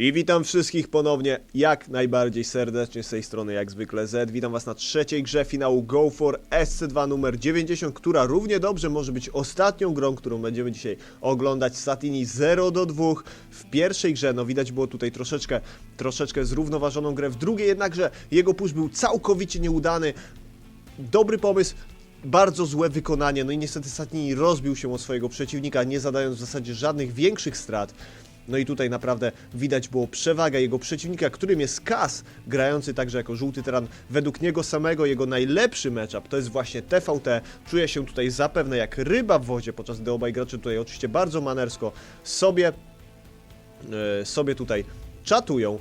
I witam wszystkich ponownie, jak najbardziej serdecznie z tej strony, jak zwykle Z. Witam was na trzeciej grze finału Go for SC2 numer 90, która równie dobrze może być ostatnią grą, którą będziemy dzisiaj oglądać. Satini 0 do 2 w pierwszej grze, no widać było tutaj troszeczkę, troszeczkę zrównoważoną grę. W drugiej jednakże jego push był całkowicie nieudany. Dobry pomysł, bardzo złe wykonanie, no i niestety Satini rozbił się o swojego przeciwnika, nie zadając w zasadzie żadnych większych strat. No i tutaj naprawdę widać było przewagę jego przeciwnika, którym jest Kas, grający także jako żółty teran. Według niego samego jego najlepszy matchup to jest właśnie TVT. Czuje się tutaj zapewne jak ryba w wodzie, podczas gdy obaj gracze tutaj oczywiście bardzo manersko sobie, e, sobie tutaj czatują.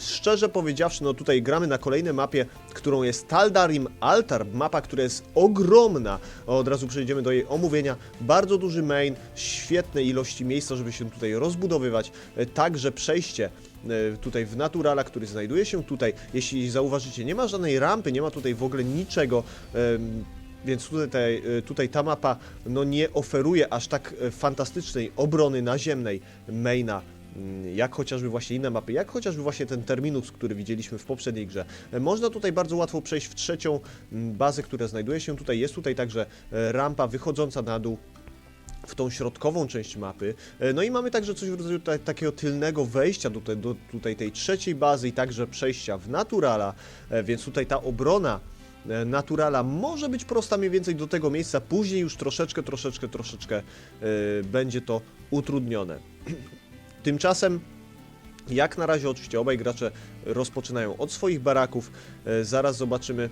Szczerze powiedziawszy, no tutaj gramy na kolejnej mapie, którą jest Taldarim Altar, mapa, która jest ogromna. Od razu przejdziemy do jej omówienia. Bardzo duży main, świetne ilości miejsca, żeby się tutaj rozbudowywać. E, Także przejście e, tutaj w Naturala, który znajduje się tutaj. Jeśli zauważycie, nie ma żadnej rampy, nie ma tutaj w ogóle niczego. Więc tutaj, e, tutaj ta mapa no nie oferuje aż tak fantastycznej obrony naziemnej maina jak chociażby właśnie inne mapy, jak chociażby właśnie ten Terminus, który widzieliśmy w poprzedniej grze. E, Można tutaj bardzo łatwo przejść w trzecią mm, bazę, która znajduje się tutaj. Jest tutaj także e, rampa wychodząca na dół w tą środkową część mapy. E, No i mamy także coś w rodzaju ta, takiego tylnego wejścia do, te, do tutaj tej trzeciej bazy i także przejścia w Naturala, więc tutaj ta obrona Naturala może być prosta mniej więcej do tego miejsca, później już troszeczkę, troszeczkę, troszeczkę e, będzie to utrudnione. Tymczasem jak na razie oczywiście obaj gracze rozpoczynają od swoich baraków. E, Zaraz zobaczymy.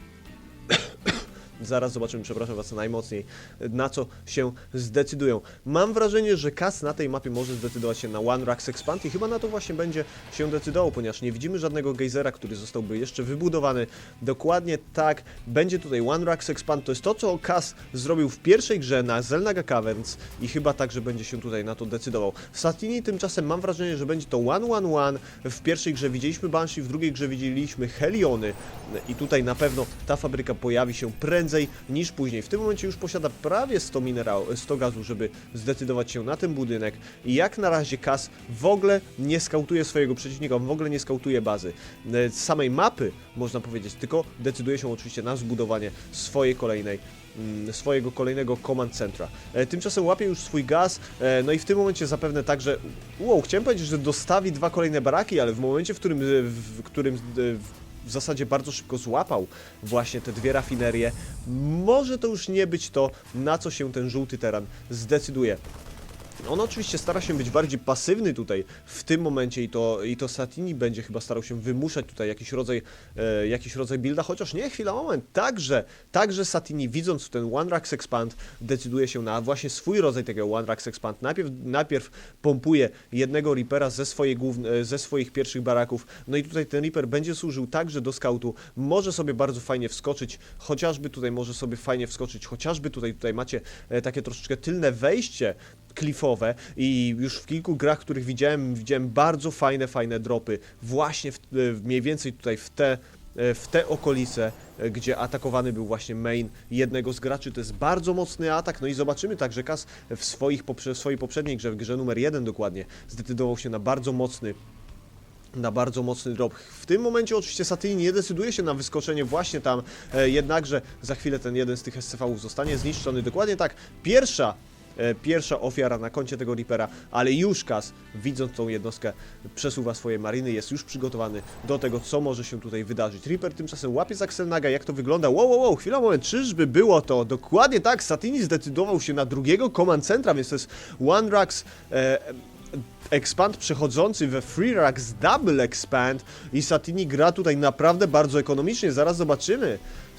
Zaraz zobaczymy, przepraszam Was najmocniej, na co się zdecydują. Mam wrażenie, że Kas na tej mapie może zdecydować się na One Racks Expand i chyba na to właśnie będzie się decydował, ponieważ nie widzimy żadnego gejzera, który zostałby jeszcze wybudowany. Dokładnie tak, będzie tutaj One Racks Expand, to jest to, co Kas zrobił w pierwszej grze na Zelnaga Caverns i chyba także będzie się tutaj na to decydował. Satini tymczasem mam wrażenie, że będzie to One One One. W pierwszej grze widzieliśmy Banshee, w drugiej grze widzieliśmy Heliony i tutaj na pewno ta fabryka pojawi się prędzej niż później. W tym momencie już posiada prawie 100 minerału, 100 gazu, żeby zdecydować się na ten budynek i jak na razie Kas w ogóle nie skautuje swojego przeciwnika, w ogóle nie skautuje bazy. E, Samej mapy, można powiedzieć, tylko decyduje się oczywiście na zbudowanie swojej kolejnej mm, swojego kolejnego command centra. E, Tymczasem łapie już swój gaz, e, no i w tym momencie zapewne także, wow, chciałem powiedzieć, że dostawi dwa kolejne baraki, ale w momencie, w którym, w którym w w zasadzie bardzo szybko złapał właśnie te dwie rafinerie, może to już nie być to, na co się ten żółty teran zdecyduje. On oczywiście stara się być bardziej pasywny tutaj w tym momencie i to, i to Satini będzie chyba starał się wymuszać tutaj jakiś rodzaj, e, jakiś rodzaj builda, chociaż nie, chwila, moment, także, także Satini widząc ten One Racks Expand decyduje się na właśnie swój rodzaj tego One Racks Expand. Najpierw, najpierw pompuje jednego Reapera ze, swojej główne, ze swoich pierwszych baraków, no i tutaj ten Reaper będzie służył także do skautu, może sobie bardzo fajnie wskoczyć, chociażby tutaj może sobie fajnie wskoczyć, chociażby tutaj, tutaj macie e, takie troszeczkę tylne wejście klifowe i już w kilku grach, których widziałem, widziałem bardzo fajne, fajne dropy właśnie w, mniej więcej tutaj w te, e, w te okolice, e, gdzie atakowany był właśnie main jednego z graczy. To jest bardzo mocny atak, no i zobaczymy także Kas w, swoich, w swojej poprzedniej grze, w grze numer jeden dokładnie, zdecydował się na bardzo mocny na bardzo mocny drop. W tym momencie oczywiście Satyni nie decyduje się na wyskoczenie właśnie tam, e, jednakże za chwilę ten jeden z tych SCV-ów zostanie zniszczony. Dokładnie tak, pierwsza pierwsza ofiara na koncie tego Reapera, ale już Kas, widząc tą jednostkę, przesuwa swoje mariny, jest już przygotowany do tego, co może się tutaj wydarzyć. Reaper tymczasem łapie z Axelnaga, jak to wygląda? Wow, wow, wow, chwila, moment, czyżby było to? Dokładnie tak, Satini zdecydował się na drugiego command centra, więc to jest One Racks e, expand przechodzący we Free Racks Double Expand i Satini gra tutaj naprawdę bardzo ekonomicznie, zaraz zobaczymy.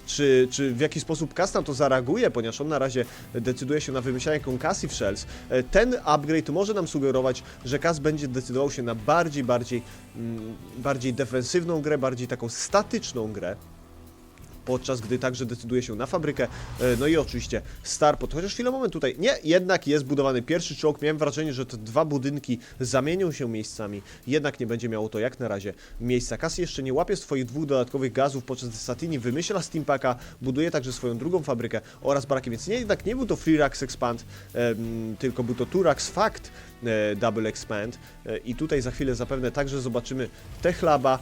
Czy, czy w jaki sposób Kas na to zareaguje, ponieważ on na razie decyduje się na wymyślanie Concussive Shells. E, Ten upgrade może nam sugerować, że Kas będzie decydował się na bardziej, bardziej, mm, bardziej defensywną grę, bardziej taką statyczną grę podczas gdy także decyduje się na fabrykę, e, no i oczywiście Starport, chociaż chwilę moment tutaj, nie, jednak jest budowany pierwszy czołg, miałem wrażenie, że te dwa budynki zamienią się miejscami, jednak nie będzie miało to jak na razie miejsca. Kas jeszcze nie łapie swoich dwóch dodatkowych gazów, podczas gdy Satini wymyśla Steampaka, buduje także swoją drugą fabrykę oraz baraki, więc nie, jednak nie był to Free Rax Expand, tylko był to Turax Fact e, Double Expand. E, i tutaj za chwilę zapewne także zobaczymy Techlaba,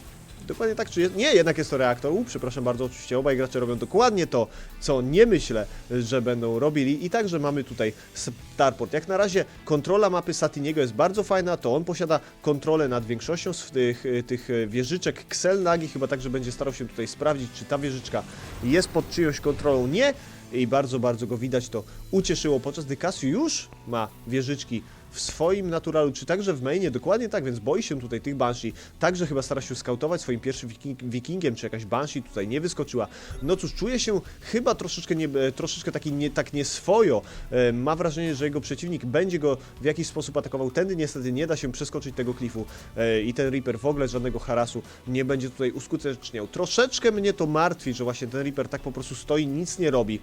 Dokładnie tak, czy jest? Nie, jednak jest to reaktor. U, przepraszam bardzo, oczywiście obaj gracze robią dokładnie to, co nie myślę, że będą robili. I także mamy tutaj Starport. Jak na razie kontrola mapy Satiniego jest bardzo fajna, to on posiada kontrolę nad większością z tych, tych wieżyczek. Ksel Nagi chyba także będzie starał się tutaj sprawdzić, czy ta wieżyczka jest pod czyjąś kontrolą. Nie! I bardzo, bardzo go widać, to ucieszyło, podczas gdy Casio już ma wieżyczki w swoim naturalu, czy także w mainie, dokładnie tak, więc boi się tutaj tych Banshee. Także chyba stara się skautować swoim pierwszym wiking, wikingiem, czy jakaś Banshee tutaj nie wyskoczyła. No cóż, czuje się chyba troszeczkę, nie, e, troszeczkę taki nie, tak nieswojo. E, ma wrażenie, że jego przeciwnik będzie go w jakiś sposób atakował. Tędy niestety nie da się przeskoczyć tego klifu e, i ten Reaper w ogóle żadnego harasu nie będzie tutaj uskuteczniał. Troszeczkę mnie to martwi, że właśnie ten Reaper tak po prostu stoi, nic nie robi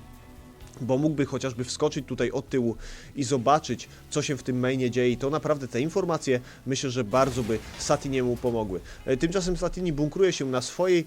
bo mógłby chociażby wskoczyć tutaj od tyłu i zobaczyć, co się w tym mainie dzieje i to naprawdę te informacje myślę, że bardzo by Satiniemu pomogły. E, Tymczasem Satini bunkruje się na swojej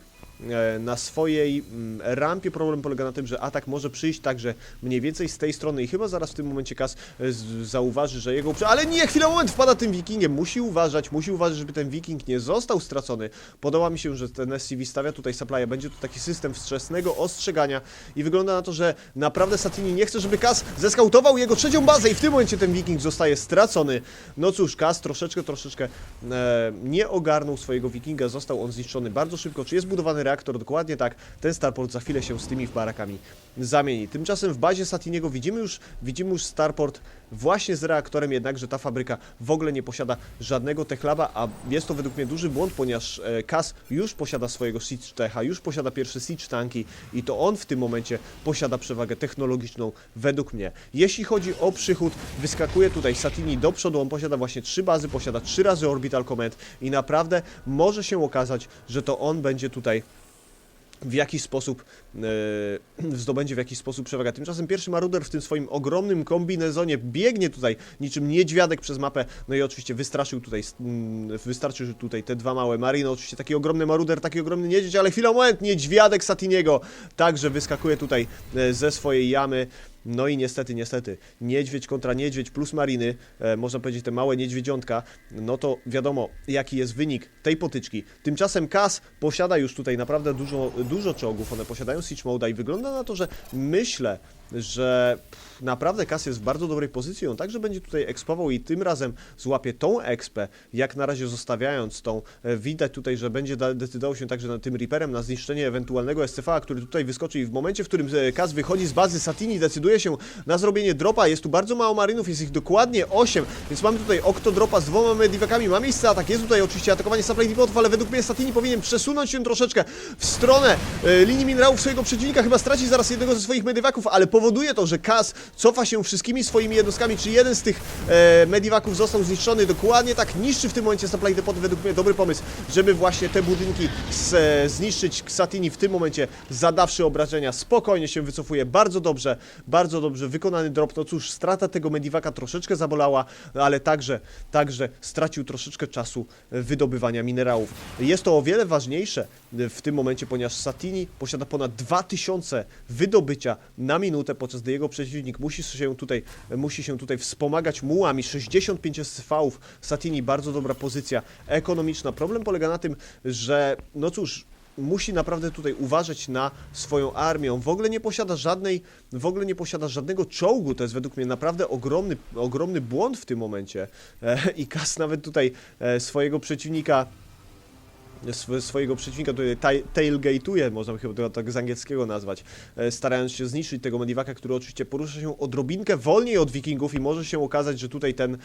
na swojej mm, rampie problem polega na tym, że atak może przyjść także mniej więcej z tej strony i chyba zaraz w tym momencie Kas e, zauważy, że jego... Ale nie, chwilę, moment, wpada tym wikingiem, musi uważać, musi uważać, żeby ten wiking nie został stracony. Podoba mi się, że ten SCV stawia tutaj supply, będzie to taki system wczesnego ostrzegania i wygląda na to, że naprawdę Satini nie chce, żeby Kas zeskautował jego trzecią bazę i w tym momencie ten wiking zostaje stracony. No cóż, Kas troszeczkę, troszeczkę e, nie ogarnął swojego wikinga, został on zniszczony bardzo szybko. Czy jest budowany reaktor? Dokładnie tak. Ten Starport za chwilę się z tymi barakami zamieni. Tymczasem w bazie Satiniego widzimy już, widzimy już Starport właśnie z reaktorem, jednakże ta fabryka w ogóle nie posiada żadnego techlaba, a jest to według mnie duży błąd, ponieważ e, Kas już posiada swojego Siege Techa, już posiada pierwsze Siege tanki i to on w tym momencie posiada przewagę technologiczną według mnie. Jeśli chodzi o przychód, wyskakuje tutaj Satini do przodu, on posiada właśnie trzy bazy, posiada trzy razy Orbital Command i naprawdę może się okazać, że to on będzie tutaj w jakiś sposób e, zdobędzie w jakiś sposób przewagę. Tymczasem pierwszy maruder w tym swoim ogromnym kombinezonie biegnie tutaj niczym niedźwiadek przez mapę, no i oczywiście wystraszył tutaj, wystarczył tutaj te dwa małe marino, oczywiście taki ogromny maruder, taki ogromny niedźwiedź, ale chwila, moment, niedźwiadek Satiniego także wyskakuje tutaj e, ze swojej jamy, no i niestety, niestety, niedźwiedź kontra niedźwiedź plus mariny, e, można powiedzieć te małe niedźwiedziątka, no to wiadomo jaki jest wynik tej potyczki. Tymczasem Kas posiada już tutaj naprawdę dużo, dużo czołgów, one posiadają Siege Mode'a i wygląda na to, że myślę, że pff, naprawdę Kas jest w bardzo dobrej pozycji, on także będzie tutaj ekspował i tym razem złapie tą expę, jak na razie zostawiając tą, e, widać tutaj, że będzie decydował się także nad tym Reaperem na zniszczenie ewentualnego SCV, który tutaj wyskoczy i w momencie, w którym e, Kas wychodzi z bazy Satini, decyduje się na zrobienie dropa, jest tu bardzo mało marynów, jest ich dokładnie 8, więc mamy tutaj Octodropa z dwoma medivakami, ma miejsce atak, jest tutaj oczywiście atakowanie supply depotów, ale według mnie Satini powinien przesunąć się troszeczkę w stronę e, linii minerałów swojego przeciwnika, chyba straci zaraz jednego ze swoich medivaków, ale powoduje to, że Kas cofa się wszystkimi swoimi jednostkami, czy jeden z tych e, medivaków został zniszczony, dokładnie tak, niszczy w tym momencie supply depoty, według mnie dobry pomysł, żeby właśnie te budynki z, e, zniszczyć Satini w tym momencie zadawszy obrażenia, spokojnie się wycofuje, bardzo dobrze, bardzo dobrze wykonany drop, no cóż, strata tego medivaka troszeczkę zabolała, ale także, także stracił troszeczkę czasu e, wydobywania minerałów. Jest to o wiele ważniejsze e, w tym momencie, ponieważ Satini posiada ponad 2000 wydobycia na minutę, podczas gdy jego przeciwnik musi się tutaj, musi się tutaj wspomagać mułami, 65 SV-ów, Satini bardzo dobra pozycja ekonomiczna. Problem polega na tym, że no cóż, musi naprawdę tutaj uważać na swoją armię. On w ogóle nie posiada żadnej, w ogóle nie posiada żadnego czołgu. To jest według mnie naprawdę ogromny, ogromny błąd w tym momencie. E, I Kas nawet tutaj e, swojego przeciwnika swojego przeciwnika tutaj taj- tailgate'uje, można chyba to tak z angielskiego nazwać, e, starając się zniszczyć tego medivaka, który oczywiście porusza się odrobinkę wolniej od wikingów i może się okazać, że tutaj ten,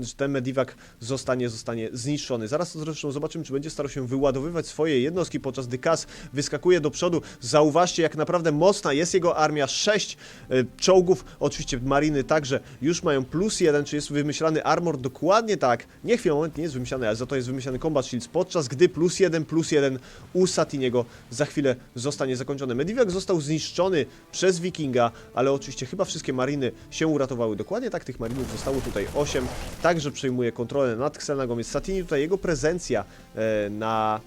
że ten medivak zostanie, zostanie zniszczony. Zaraz to zresztą zobaczymy, czy będzie starał się wyładowywać swoje jednostki, podczas gdy Kas wyskakuje do przodu. Zauważcie, jak naprawdę mocna jest jego armia. Sześć e, czołgów, oczywiście mariny także już mają plus jeden, czy jest wymyślany armor dokładnie tak. Nie chwilę, moment, nie jest wymyślany, ale za to jest wymyślany combat shields, podczas gdy plus jeden, plus jeden u Satiniego za chwilę zostanie zakończony. Mediwak został zniszczony przez Wikinga, ale oczywiście chyba wszystkie mariny się uratowały. Dokładnie tak tych marinów zostało tutaj 8. Także przejmuje kontrolę nad Xenagą, więc Satini tutaj jego prezencja e, na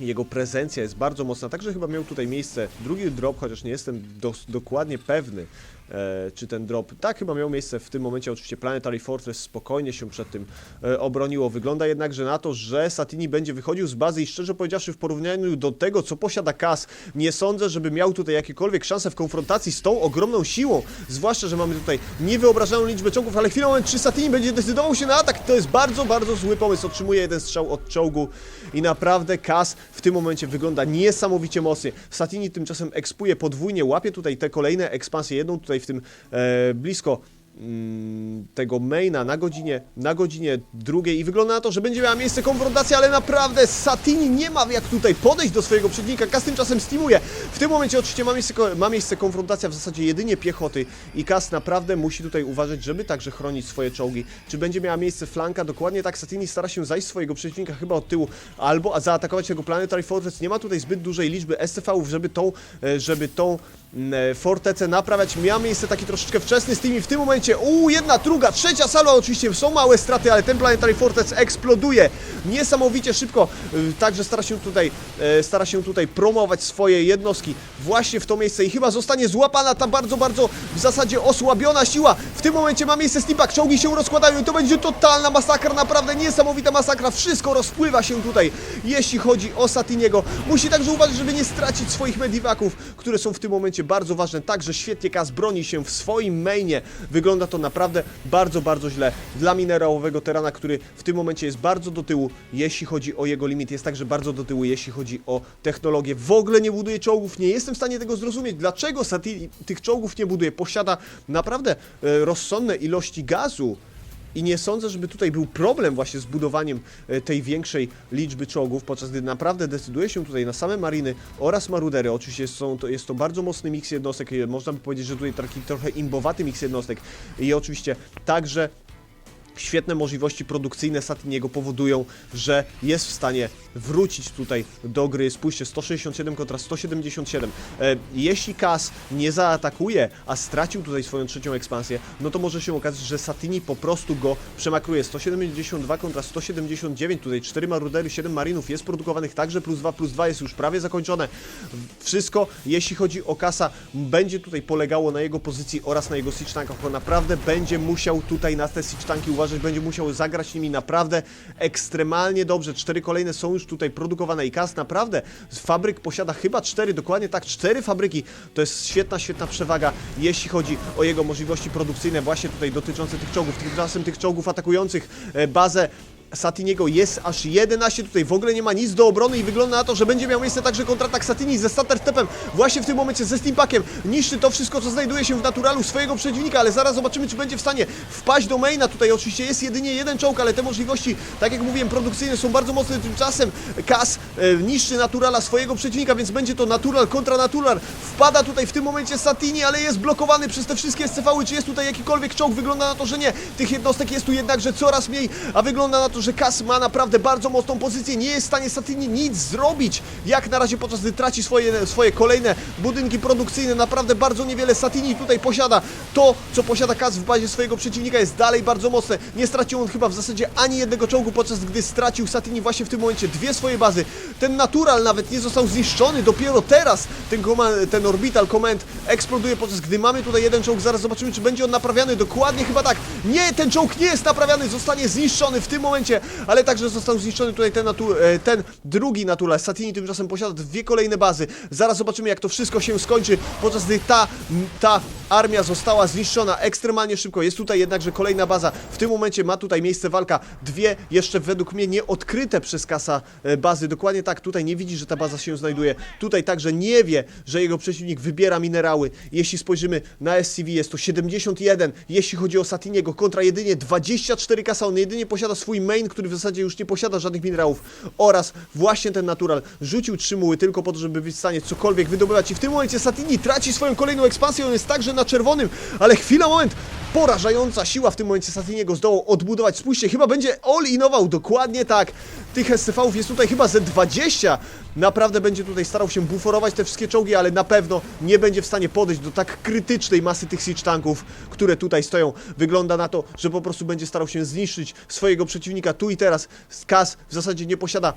jego prezencja jest bardzo mocna, także chyba miał tutaj miejsce drugi drop, chociaż nie jestem dokładnie pewny, e, czy ten drop, tak chyba miał miejsce w tym momencie, oczywiście Planetary Fortress spokojnie się przed tym e, obroniło, wygląda jednakże na to, że Satini będzie wychodził z bazy i szczerze powiedziawszy w porównaniu do tego, co posiada Kas, nie sądzę, żeby miał tutaj jakiekolwiek szanse w konfrontacji z tą ogromną siłą, zwłaszcza, że mamy tutaj niewyobrażalną liczbę czołgów, ale chwilę moment, czy Satini będzie decydował się na atak, to jest bardzo, bardzo zły pomysł, otrzymuje jeden strzał od czołgu i naprawdę Kas w tym momencie wygląda niesamowicie mocnie. Satini tymczasem ekspuje podwójnie, łapie tutaj te kolejne ekspansje, jedną tutaj w tym e, blisko tego maina na godzinie, na godzinie drugiej i wygląda na to, że będzie miała miejsce konfrontacja, ale naprawdę Satini nie ma jak tutaj podejść do swojego przeciwnika, Kas tymczasem steamuje. W tym momencie oczywiście ma miejsce, ma miejsce konfrontacja w zasadzie jedynie piechoty i Kas naprawdę musi tutaj uważać, żeby także chronić swoje czołgi. Czy będzie miała miejsce flanka? Dokładnie tak, Satini stara się zajść swojego przeciwnika chyba od tyłu, albo zaatakować tego Planetary Fortress. Nie ma tutaj zbyt dużej liczby SCV-ów, żeby tą, e, żeby tą mm, fortecę naprawiać. Miał miejsce taki troszeczkę wczesny z tymi w tym momencie. Uuu, jedna, druga, trzecia sala oczywiście. Są małe straty, ale ten Planetary Fortress eksploduje niesamowicie szybko. Y, Także stara się tutaj, e, stara się tutaj promować swoje jednostki właśnie w to miejsce i chyba zostanie złapana ta bardzo, bardzo w zasadzie osłabiona siła. W tym momencie ma miejsce Steampak, czołgi się rozkładają i to będzie totalna masakra, naprawdę niesamowita masakra. Wszystko rozpływa się tutaj, jeśli chodzi o Satiniego. Musi także uważać, żeby nie stracić swoich mediwaków, które są w tym momencie bardzo ważne. Także świetnie Kas broni się w swoim mainie. Wygląda to naprawdę bardzo, bardzo źle dla minerałowego terana, który w tym momencie jest bardzo do tyłu, jeśli chodzi o jego limit. Jest także bardzo do tyłu, jeśli chodzi o technologię. W ogóle nie buduje czołgów. Nie jestem w stanie tego zrozumieć. Dlaczego Satini tych czołgów nie buduje? Posiada naprawdę e, rozsądne ilości gazu. I nie sądzę, żeby tutaj był problem właśnie z budowaniem e, tej większej liczby czołgów, podczas gdy naprawdę decyduje się tutaj na same mariny oraz marudery. Oczywiście są to, jest to bardzo mocny miks jednostek, można by powiedzieć, że tutaj taki trochę imbowaty miks jednostek. I oczywiście także świetne możliwości produkcyjne Satiniego powodują, że jest w stanie wrócić tutaj do gry. Spójrzcie, 167 kontra 177. E, jeśli Kas nie zaatakuje, a stracił tutaj swoją trzecią ekspansję, no to może się okazać, że Satini po prostu go przemakruje. 172 kontra 179, tutaj 4 marudery, 7 marinów jest produkowanych także, plus 2, plus 2 jest już prawie zakończone. Wszystko, jeśli chodzi o Kasa, będzie tutaj polegało na jego pozycji oraz na jego siege tankach. On naprawdę będzie musiał tutaj na te siege tanki uważać, będzie musiał zagrać nimi naprawdę ekstremalnie dobrze. Cztery kolejne są już tutaj produkowane i Kas naprawdę z fabryk posiada chyba cztery, dokładnie tak, cztery fabryki. To jest świetna, świetna przewaga, jeśli chodzi o jego możliwości produkcyjne właśnie tutaj dotyczące tych czołgów. Tymczasem tych czołgów atakujących e, bazę Satiniego jest aż 11, tutaj w ogóle nie ma nic do obrony i wygląda na to, że będzie miał miejsce także kontratak Satini ze Stepem właśnie w tym momencie ze Steampakiem. Niszczy to wszystko, co znajduje się w naturalu swojego przeciwnika, ale zaraz zobaczymy, czy będzie w stanie wpaść do maina. Tutaj oczywiście jest jedynie jeden czołg, ale te możliwości, tak jak mówiłem, produkcyjne są bardzo mocne. Tymczasem Kas niszczy naturala swojego przeciwnika, więc będzie to natural kontra natural. Wpada tutaj w tym momencie Satini, ale jest blokowany przez te wszystkie SCV-y. Czy jest tutaj jakikolwiek czołg? Wygląda na to, że nie. Tych jednostek jest tu jednakże coraz mniej, a wygląda na to, że Kas ma naprawdę bardzo mocną pozycję. Nie jest w stanie Satini nic zrobić. Jak na razie podczas gdy traci swoje, swoje kolejne budynki produkcyjne, naprawdę bardzo niewiele Satini tutaj posiada. To, co posiada Kas w bazie swojego przeciwnika jest dalej bardzo mocne. Nie stracił on chyba w zasadzie ani jednego czołgu, podczas gdy stracił Satini właśnie w tym momencie dwie swoje bazy. Ten Natural nawet nie został zniszczony, dopiero teraz ten, ten Orbital Command eksploduje, podczas gdy mamy tutaj jeden czołg. Zaraz zobaczymy, czy będzie on naprawiany. Dokładnie chyba tak. Nie, ten czołg nie jest naprawiany, zostanie zniszczony w tym momencie, ale także został zniszczony tutaj ten, natu- e, ten drugi Natural. Satini tymczasem posiada dwie kolejne bazy. Zaraz zobaczymy, jak to wszystko się skończy, podczas gdy ta, ta armia została zniszczona ekstremalnie szybko. Jest tutaj jednakże kolejna baza. W tym momencie ma tutaj miejsce walka. Dwie jeszcze według mnie nieodkryte przez kasa e, bazy. Dokładnie tak, tutaj nie widzi, że ta baza się znajduje. Tutaj także nie wie, że jego przeciwnik wybiera minerały. Jeśli spojrzymy na SCV, jest to 71. Jeśli chodzi o Satiniego, kontra jedynie 24 kasa. On jedynie posiada swój main, który w zasadzie już nie posiada żadnych minerałów oraz właśnie ten natural rzucił trzy muły tylko po to, żeby być w stanie cokolwiek wydobywać i w tym momencie Satini traci swoją kolejną ekspansję, on jest także na czerwonym, ale chwila, moment, porażająca siła w tym momencie Satiniego zdołał odbudować, spójrzcie, chyba będzie all-inował, dokładnie tak, tych SCV-ów jest tutaj chyba ze 20, naprawdę będzie tutaj starał się buforować te wszystkie czołgi, ale na pewno nie będzie w stanie podejść do tak krytycznej masy tych siege tanków, które tutaj stoją. Wygląda na to, że po prostu będzie starał się zniszczyć swojego przeciwnika tu i teraz. Kas w zasadzie nie posiada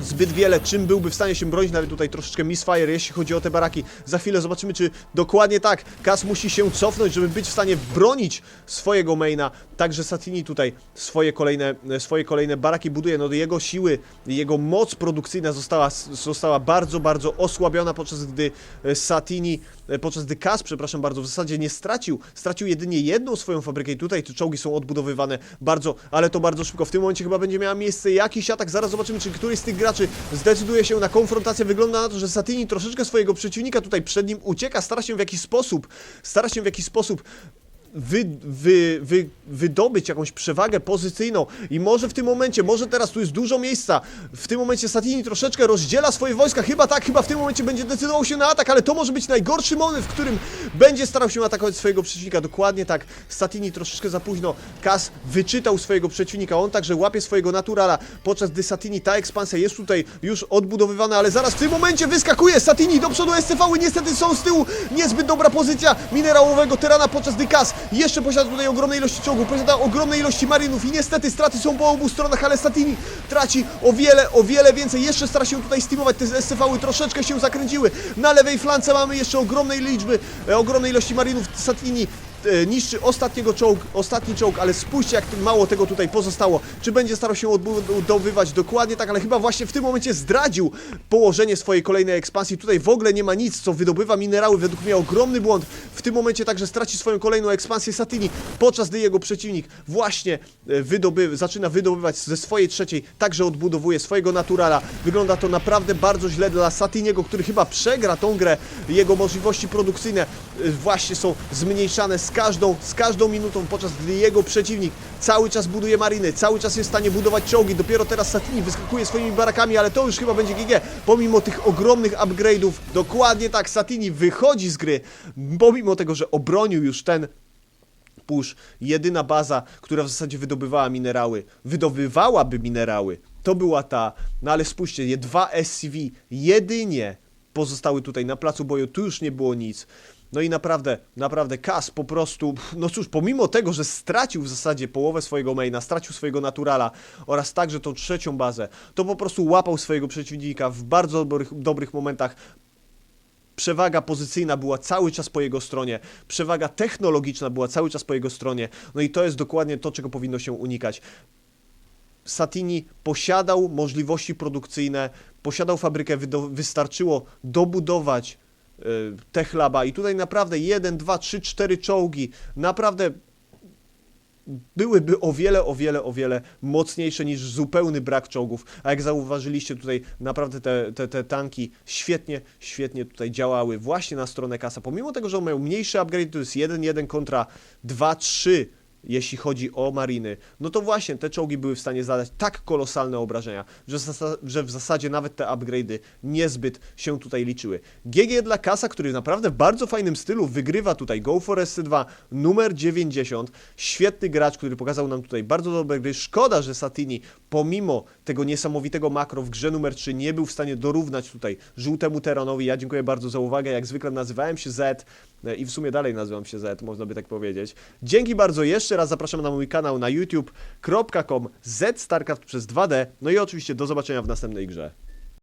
zbyt wiele, czym byłby w stanie się bronić, nawet tutaj troszeczkę misfire, jeśli chodzi o te baraki. Za chwilę zobaczymy, czy dokładnie tak Kas musi się cofnąć, żeby być w stanie bronić swojego maina. Także Satini tutaj swoje kolejne, swoje kolejne baraki buduje. No jego siły, jego moc produkcyjna została, została bardzo, bardzo osłabiona, podczas gdy e, Satini, e, podczas gdy Kas, przepraszam bardzo, w zasadzie nie stracił. Stracił jedynie jedną swoją fabrykę i tutaj te czołgi są odbudowywane bardzo, ale to bardzo szybko. W tym momencie chyba będzie miała miejsce jakiś atak. Zaraz zobaczymy, czy któryś z tych graczy zdecyduje się na konfrontację. Wygląda na to, że Satini troszeczkę swojego przeciwnika tutaj przed nim ucieka, stara się w jakiś sposób, stara się w jakiś sposób wy, wy, wy, wydobyć jakąś przewagę pozycyjną. I może w tym momencie, może teraz tu jest dużo miejsca, w tym momencie Satini troszeczkę rozdziela swoje wojska, chyba tak, chyba w tym momencie będzie decydował się na atak, ale to może być najgorszy moment, w którym będzie starał się atakować swojego przeciwnika, dokładnie tak, Satini troszeczkę za późno, Kas wyczytał swojego przeciwnika, on także łapie swojego naturala, podczas gdy Satini, ta ekspansja jest tutaj już odbudowywana, ale zaraz w tym momencie wyskakuje Satini do przodu, SCV-y niestety są z tyłu, niezbyt dobra pozycja minerałowego terana, podczas gdy Kas jeszcze posiada tutaj ogromne ilości czołgów, posiada ogromne ilości marinów i niestety straty są po obu stronach, ale Satini traci o wiele, o wiele więcej. Jeszcze stara się tutaj steamować, te SCV-y troszeczkę się zakręciły. Na lewej flance mamy jeszcze ogromnej liczby, e, ogromnej ilości marinów. Satini niszczy ostatniego czołg, ostatni czołg, ale spójrzcie jak mało tego tutaj pozostało. Czy będzie starał się odbudowywać dokładnie tak, ale chyba właśnie w tym momencie zdradził położenie swojej kolejnej ekspansji. Tutaj w ogóle nie ma nic, co wydobywa minerały. Według mnie ogromny błąd. W tym momencie także straci swoją kolejną ekspansję Satini, podczas gdy jego przeciwnik właśnie e, wydoby, zaczyna wydobywać ze swojej trzeciej, także odbudowuje swojego naturala. Wygląda to naprawdę bardzo źle dla Satiniego, który chyba przegra tą grę. Jego możliwości produkcyjne e, właśnie są zmniejszane z każdą, z każdą minutą, podczas gdy jego przeciwnik cały czas buduje mariny, cały czas jest w stanie budować czołgi. Dopiero teraz Satini wyskakuje swoimi barakami, ale to już chyba będzie GG. Pomimo tych ogromnych upgrade'ów, dokładnie tak, Satini wychodzi z gry, pomimo tego, że obronił już ten push, jedyna baza, która w zasadzie wydobywała minerały, wydobywałaby minerały, to była ta, no ale spójrzcie, je dwa SCV jedynie pozostały tutaj na placu boju, tu już nie było nic. No i naprawdę, naprawdę Kas po prostu, no cóż, pomimo tego, że stracił w zasadzie połowę swojego maina, stracił swojego naturala oraz także tą trzecią bazę, to po prostu łapał swojego przeciwnika w bardzo dobrych, dobrych momentach, przewaga pozycyjna była cały czas po jego stronie, przewaga technologiczna była cały czas po jego stronie, no i to jest dokładnie to, czego powinno się unikać. Satini posiadał możliwości produkcyjne, posiadał fabrykę, wystarczyło dobudować Techlaba i tutaj naprawdę 1, 2, 3, 4 czołgi, naprawdę byłyby o wiele, o wiele, o wiele mocniejsze niż zupełny brak czołgów. A jak zauważyliście tutaj, naprawdę te, te, te tanki świetnie, świetnie tutaj działały właśnie na stronę kasa. Pomimo tego, że on miał mniejszy upgrade, to jest 1-1 kontra 2-3 jeśli chodzi o mariny, no to właśnie te czołgi były w stanie zadać tak kolosalne obrażenia, że, że w zasadzie nawet te upgrade'y niezbyt się tutaj liczyły. GG dla Kasa, który naprawdę w bardzo fajnym stylu wygrywa tutaj Go for SC2 numer 90. Świetny gracz, który pokazał nam tutaj bardzo dobre gry. Szkoda, że Satini pomimo tego niesamowitego makro w grze numer 3 nie był w stanie dorównać tutaj żółtemu teranowi. Ja dziękuję bardzo za uwagę. Jak zwykle nazywałem się Z e, i w sumie dalej nazywam się Z, można by tak powiedzieć. Dzięki bardzo jeszcze raz zapraszam na mój kanał na youtube.com ZStarcraft przez 2D. No i oczywiście do zobaczenia w następnej grze.